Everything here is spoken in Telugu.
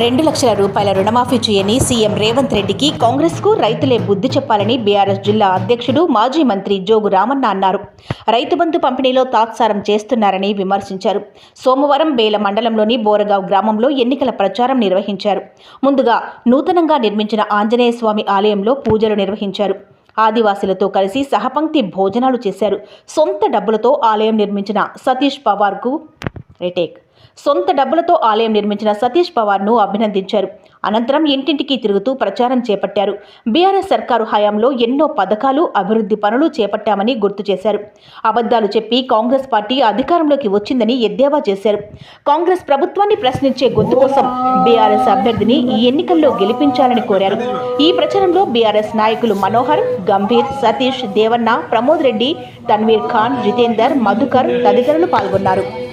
రెండు లక్షల రూపాయల రుణమాఫీ చేయని సీఎం రేవంత్ రెడ్డికి కాంగ్రెస్కు రైతులే బుద్ధి చెప్పాలని బీఆర్ఎస్ జిల్లా అధ్యక్షుడు మాజీ మంత్రి జోగు రామన్న అన్నారు. రైతు బంధు పంపిణీలో తాత్సారం చేస్తున్నారని విమర్శించారు. సోమవారం బేల మండలంలోని బోరగావ్ గ్రామంలో ఎన్నికల ప్రచారం నిర్వహించారు. ముందుగా నూతనంగా నిర్మించిన ఆంజనేయ స్వామి ఆలయంలో పూజలు నిర్వహించారు. ఆదివాసులతో కలిసి సహపంక్తి భోజనాలు చేశారు. సొంత డబ్బులతో ఆలయం నిర్మించిన సతీష్ పవార్కు రిటేక్. సొంత డబ్బులతో ఆలయం నిర్మించిన సతీష్ పవార్ను అభినందించారు. అనంతరం ఇంటింటికి తిరుగుతూ ప్రచారం చేపట్టారు. బీఆర్ఎస్ సర్కారు హయాంలో ఎన్నో పథకాలు అభివృద్ధి పనులు చేపట్టామని గుర్తు చేశారు. అబద్ధాలు చెప్పి కాంగ్రెస్ పార్టీ అధికారంలోకి వచ్చిందని ఎద్దేవా చేశారు. కాంగ్రెస్ ప్రభుత్వాన్ని ప్రశ్నించే గొంతు కోసం బీఆర్ఎస్ అభ్యర్థిని ఈ ఎన్నికల్లో గెలిపించాలని కోరారు. ఈ ప్రచారంలో బీఆర్ఎస్ నాయకులు మనోహర్ గంభీర్ సతీష్ దేవన్న ప్రమోద్ రెడ్డి తన్వీర్ ఖాన్ జితేందర్ మధుకర్ తదితరులు పాల్గొన్నారు.